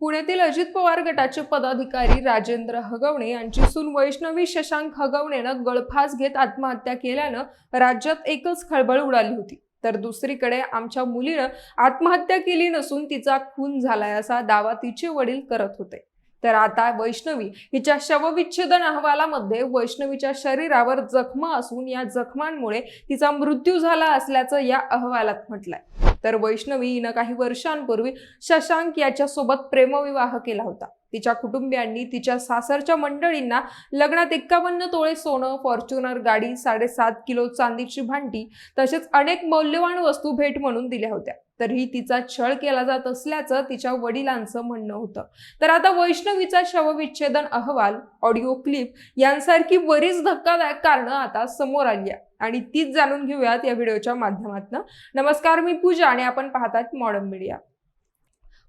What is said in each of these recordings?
पुण्यातील अजित पवार गटाचे पदाधिकारी राजेंद्र हगवणे यांची सून वैष्णवी शशांक हगवणेनं गळफास घेत आत्महत्या केल्यानं राज्यात एकच खळबळ उडाली होती. तर दुसरीकडे आमच्या मुलीनं आत्महत्या केली नसून तिचा खून झालाय असा दावा तिचे वडील करत होते. तर आता वैष्णवी हिच्या शवविच्छेदन अहवालामध्ये वैष्णवीच्या शरीरावर जखमा असून या जखमांमुळे तिचा मृत्यू झाला असल्याचं या अहवालात म्हटलंय. तर वैष्णवी हिनं काही वर्षांपूर्वी शशांक याच्यासोबत प्रेमविवाह केला होता. तिच्या कुटुंबियांनी तिच्या सासरच्या मंडळींना लग्नात एक्कावन्न तोळे सोनं फॉर्च्युनर गाडी साडेसात किलो चांदीची भांडी तसेच अनेक मौल्यवान वस्तू भेट म्हणून दिल्या होत्या. तरीही तिचा छळ केला जात असल्याचं तिच्या वडिलांचं म्हणणं होतं. तर आता वैष्णवीचा शवविच्छेदन अहवाल ऑडिओ क्लिप यांसारखी बरीच धक्कादायक कारणं आता समोर आली आहे आणि तीच जाणून घेऊयात या व्हिडिओच्या माध्यमातून. नमस्कार मी पूजा आणि आपण पाहतात मॉडर्न मीडिया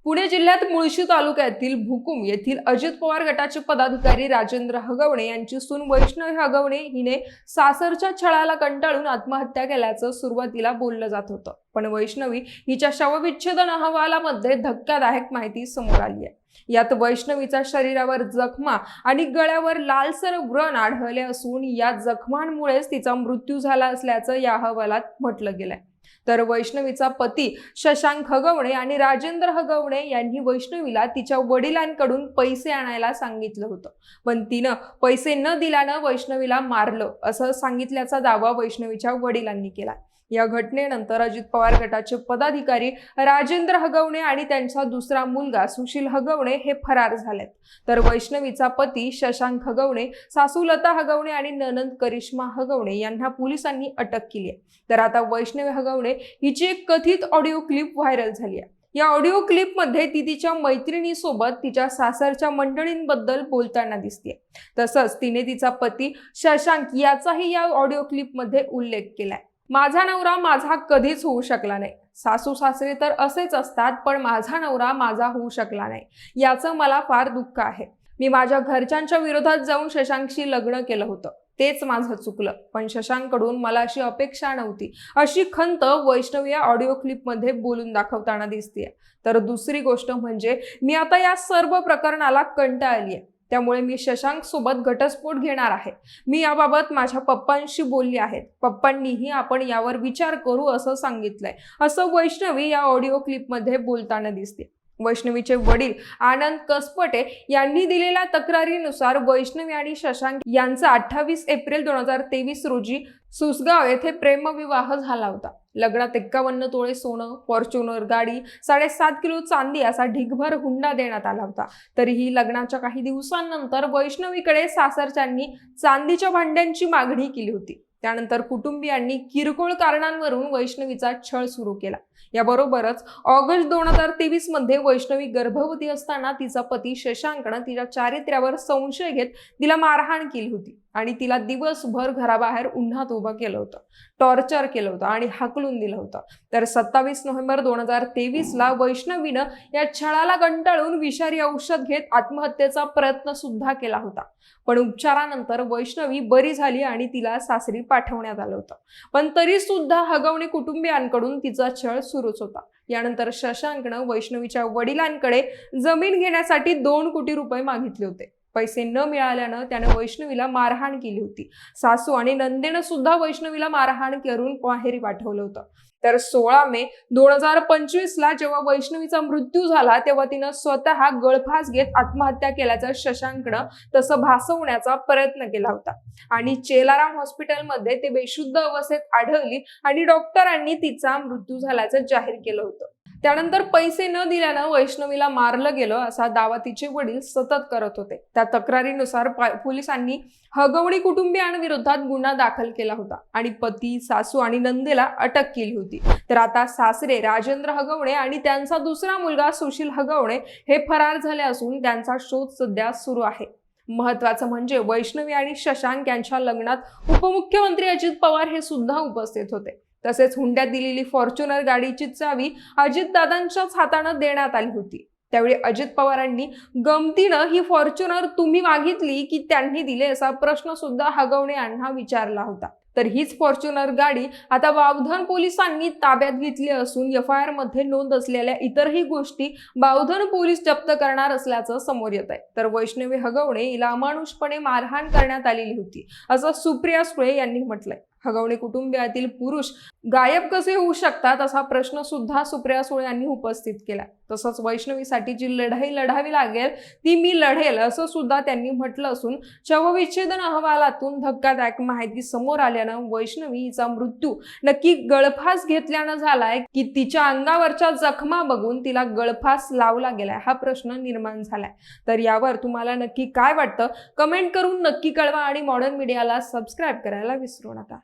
पुणे जिल्ह्यात मुळशी तालुक्यातील भुकुम येथील अजित पवार गटाचे पदाधिकारी राजेंद्र हगवणे यांची सून वैष्णवी हगवणे हिने सासरच्या छळाला कंटाळून आत्महत्या केल्याचं सुरुवातीला बोललं जात होतं. पण वैष्णवी हिच्या शवविच्छेदन अहवालामध्ये धक्कादायक माहिती समोर आली आहे. यात वैष्णवीच्या शरीरावर जखमा आणि गळ्यावर लालसर व्रण आढळले असून या जखमांमुळेच तिचा मृत्यू झाला असल्याचं या अहवालात म्हटलं गेलंय. तर वैष्णवीचा पती शशांक हगवणे आणि राजेंद्र हगवणे यांनी वैष्णवीला तिच्या वडिलांकडून पैसे आणायला सांगितलं होतं. पण तिनं पैसे न दिल्यानं वैष्णवीला मारलं असं सांगितल्याचा दावा वैष्णवीच्या वडिलांनी केला. या घटनेनंतर अजित पवार गटाचे पदाधिकारी राजेंद्र हगवणे आणि त्यांचा दुसरा मुलगा सुशील हगवणे हे फरार झालेत. तर वैष्णवीचा पती शशांक हगवणे सासू लता हगवणे आणि ननंद करिश्मा हगवणे यांना पोलिसांनी अटक केली आहे. तर आता वैष्णवी हगवणे हिची एक कथित ऑडिओ क्लिप व्हायरल झाली आहे. या ऑडिओ क्लिपमध्ये ती तिच्या मैत्रिणीसोबत तिच्या सासरच्या मंडळींबद्दल बोलताना दिसते तसंच तिने तिचा पती शशांक याचाही या ऑडिओ क्लिपमध्ये उल्लेख केलाय. माझा नवरा माझा कधीच होऊ शकला नाही. सासू सासरे तर असेच असतात पण माझा नवरा माझा होऊ शकला नाही. याचं मला फार दुःख आहे. मी माझ्या घरच्यांच्या विरोधात जाऊन शशांकशी लग्न केलं होतं. तेच माझं चुकलं. पण शशांकडून मला अशी अपेक्षा नव्हती. अशी खंत वैष्णवी या ऑडिओ क्लिपमध्ये बोलून दाखवताना दिसते तर दुसरी गोष्ट म्हणजे मी आता या सर्व प्रकरणाला कंटाळली आहे त्यामुळे मी शशांक सोबत घटस्फोट घेणार आहे. मी याबाबत माझ्या पप्पांशी बोलली आहेत. पप्पांनीही आपण यावर विचार करू असं सांगितलंय. असं वैष्णवी या ऑडिओ क्लिपमध्ये बोलताना दिसते. वैष्णवीचे वडील आनंद कसपटे यांनी दिलेल्या तक्रारीनुसार वैष्णवी आणि शशांक यांचा अठ्ठावीस एप्रिल दोन हजार तेवीस रोजी सुसगाव येथे प्रेमविवाह झाला होता. लग्नात एक्कावन्न तोळे सोनं फॉर्च्युनर गाडी साडेसात किलो चांदी असा ढिगभर हुंडा देण्यात आला होता. तरीही लग्नाच्या काही दिवसांनंतर वैष्णवीकडे सासरच्यांनी चांदीच्या भांड्यांची मागणी केली होती. त्यानंतर कुटुंबियांनी किरकोळ कारणांवरून वैष्णवीचा छळ सुरू केला. याबरोबरच ऑगस्ट दोन हजार तेवीसमध्ये वैष्णवी गर्भवती असताना तिचा पती शशांकनं तिच्या चारित्र्यावर संशय घेत तिला मारहाण केली होती. आणि तिला दिवसभर घराबाहेर उन्हात उभं केलं होतं. टॉर्चर केलं होतं आणि हाकलून दिलं होतं. तर सत्तावीस नोव्हेंबर दोन हजार तेवीसला वैष्णवीनं या छळाला कंटाळून विषारी औषध घेत आत्महत्येचा प्रयत्न सुद्धा केला होता. पण उपचारानंतर वैष्णवी बरी झाली आणि तिला सासरी पाठवण्यात आलं होतं. पण तरी सुद्धा हगवणे कुटुंबियांकडून तिचा छळ सुरूच होता. यानंतर शशांकनं वैष्णवीच्या वडिलांकडे जमीन घेण्यासाठी दोन कोटी रुपये मागितले होते. पैसे न मिळाल्यानं त्यानं वैष्णवीला मारहाण केली होती. सासू आणि नंदेनं सुद्धा वैष्णवीला मारहाण करून माहेरी पाठवलं होतं. तर सोळा मे दोन हजार पंचवीस ला जेव्हा वैष्णवीचा मृत्यू झाला तेव्हा तिनं स्वतः गळफास घेत आत्महत्या केल्याचं शशांकनं तसं भासवण्याचा प्रयत्न केला होता. आणि चेलाराम हॉस्पिटलमध्ये ते बेशुद्ध अवस्थेत आढळली आणि डॉक्टरांनी तिचा मृत्यू झाल्याचं जाहीर केलं होतं. त्यानंतर पैसे न दिल्यानं वैष्णवीला मारलं गेलं असा दावा तिचे वडील सतत करत होते. त्या तक्रारीनुसार पोलिसांनी हगवणी कुटुंबियांविरोधात गुन्हा दाखल केला होता आणि पती सासू आणि नंदेला अटक केली होती. तर आता सासरे राजेंद्र हगवणे आणि त्यांचा दुसरा मुलगा सुशील हगवणे हे फरार झाले असून त्यांचा शोध सध्या सुरू आहे. महत्वाचं म्हणजे वैष्णवी आणि शशांक यांच्या लग्नात उपमुख्यमंत्री अजित पवार हे सुद्धा उपस्थित होते. तसेच हुंड्यात दिलेली फॉर्च्युनर गाडीची चावी अजितदादांच्याच हातानं देण्यात आली होती. त्यावेळी अजित पवारांनी गमतीनं ही फॉर्च्युनर तुम्ही मागितली की त्यांनी दिले असा प्रश्न सुद्धा हगवणे यांना विचारला होता. तर हीच फॉर्च्युनर गाडी आता वावधन पोलिसांनी ताब्यात घेतली असून एफ आय आरमध्ये नोंद असलेल्या इतरही गोष्टी बावधन पोलीस जप्त करणार असल्याचं समोर येत आहे तर वैष्णवी हगवणे हिला अमानुषपणे मारहाण करण्यात आलेली होती असं सुप्रिया सुळे यांनी म्हटलंय. हगवणे कुटुंबियातील पुरुष गायब कसे होऊ शकतात असा प्रश्न सुद्धा सुप्रिया सुळे यांनी उपस्थित केला. तसंच वैष्णवीसाठी जी लढाई लढावी लागेल ती मी लढेल असं सुद्धा त्यांनी म्हटलं असून शवविच्छेदन अहवालातून धक्कादायक माहिती समोर आल्यानं वैष्णवी हिचा मृत्यू नक्की गळफास घेतल्यानं झालाय की तिच्या अंगावरच्या जखमा बघून तिला गळफास लावला गेलाय हा प्रश्न निर्माण झालाय. तर यावर तुम्हाला नक्की काय वाटतं? कमेंट करून नक्की कळवा आणि मॉडर्न मीडियाला सबस्क्राईब करायला विसरू नका.